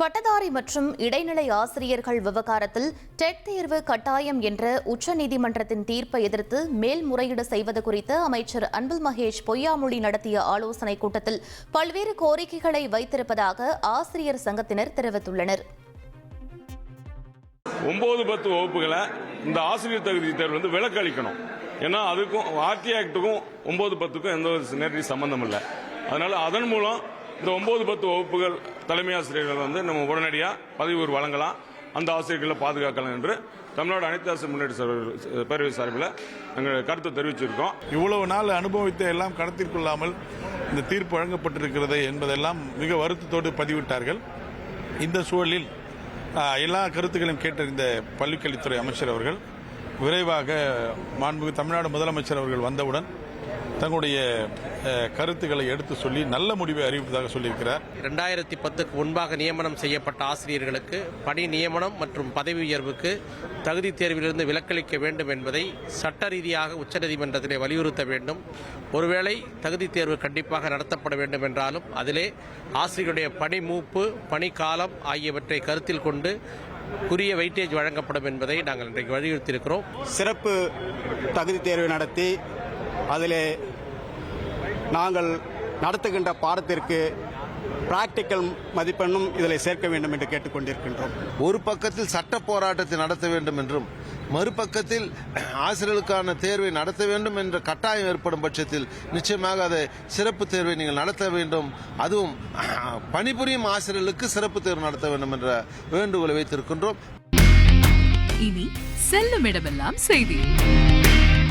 பட்டதாரி மற்றும் இடைநிலை ஆசிரியர்கள் விவகாரத்தில் டெட் தேர்வு கட்டாயம் என்ற உச்சநீதிமன்றத்தின் தீர்ப்பை எதிர்த்து மேல்முறையீடு செய்வது குறித்து அமைச்சர் அன்பில் மகேஷ் பொய்யாமொழி நடத்திய ஆலோசனைக் கூட்டத்தில் பல்வேறு கோரிக்கைகளை வைத்திருப்பதாக ஆசிரியர் சங்கத்தினர் தெரிவித்துள்ளனர். ஒன்பது பத்து வகுப்புகளை இந்த ஆசிரியர் தகுதி தேர்வு வந்து விலக்கு அளிக்கணும். ஏன்னா அதுக்கும் ஆர்டி ஆக்டுக்கும் ஒன்பது பத்துக்கும் எந்த ஒரு நேரடி சம்பந்தம் இல்லை. அதனால அதன் மூலம் இந்த ஒன்பது பத்து வகுப்புகள் தலைமை ஆசிரியர்கள் வந்து நம்ம உடனடியாக பதவி உயர்வு வழங்கலாம். அந்த ஆசிரியர்களை பாதுகாக்கலாம் என்று தமிழ்நாடு அனைத்து அரசு முன்னேற்ற பேரவை சார்பில் நாங்கள் கருத்தை தெரிவிச்சிருக்கோம். இவ்வளவு நாள் அனுபவித்த எல்லாம் கணத்திற்கொள்ளாமல் இந்த தீர்ப்பு வழங்கப்பட்டிருக்கிறது என்பதெல்லாம் மிக வருத்தத்தோடு பதிவிட்டார்கள். இந்த சூழலில் எல்லா கருத்துக்களையும் கேட்டறிந்த பள்ளிக்கல்வித்துறை அமைச்சர் அவர்கள் விரைவாக மாண்புமிகு தமிழ்நாடு முதலமைச்சர் அவர்கள் வந்தவுடன் தங்களுடைய கருத்துக்களை எடுத்து சொல்லி நல்ல முடிவை அறிவிப்பதாக சொல்லியிருக்கிறார். ரெண்டாயிரத்தி பத்துக்கு முன்பாக நியமனம் செய்யப்பட்ட ஆசிரியர்களுக்கு பணி நியமனம் மற்றும் பதவி உயர்வுக்கு தகுதி தேர்விலிருந்து விலக்களிக்க வேண்டும் என்பதை சட்ட ரீதியாக உச்சநீதிமன்றத்திலே வலியுறுத்த வேண்டும். ஒருவேளை தகுதி தேர்வு கண்டிப்பாக நடத்தப்பட வேண்டும் என்றாலும் அதிலே ஆசிரியருடைய பணி மூப்பு பணிக்காலம் ஆகியவற்றை கருத்தில் கொண்டு உரிய வெயிட்டேஜ் வழங்கப்படும் என்பதை நாங்கள் இன்றைக்கு வலியுறுத்தியிருக்கிறோம். சிறப்பு தகுதி தேர்வு நடத்தி அதிலே நாங்கள் நடத்துகின்ற பாடத்திற்கு பிராக்டிக்கல் மதிப்பெண்ணும் இதில் சேர்க்க வேண்டும் என்று கேட்டுக்கொண்டிருக்கின்றோம். ஒரு பக்கத்தில் சட்ட போராட்டத்தை நடத்த வேண்டும் என்றும் மறுபக்கத்தில் ஆசிரியர்களுக்கான தேர்வை நடத்த வேண்டும் என்ற கட்டாயம் ஏற்படும் பட்சத்தில் நிச்சயமாக அதை சிறப்பு தேர்வை நீங்கள் நடத்த வேண்டும். அதுவும் பணிபுரியும் ஆசிரியர்களுக்கு சிறப்பு தேர்வு நடத்த வேண்டும் என்ற வேண்டுகோளை வைத்திருக்கின்றோம். இனி செல்லும் இடமெல்லாம் செய்தி.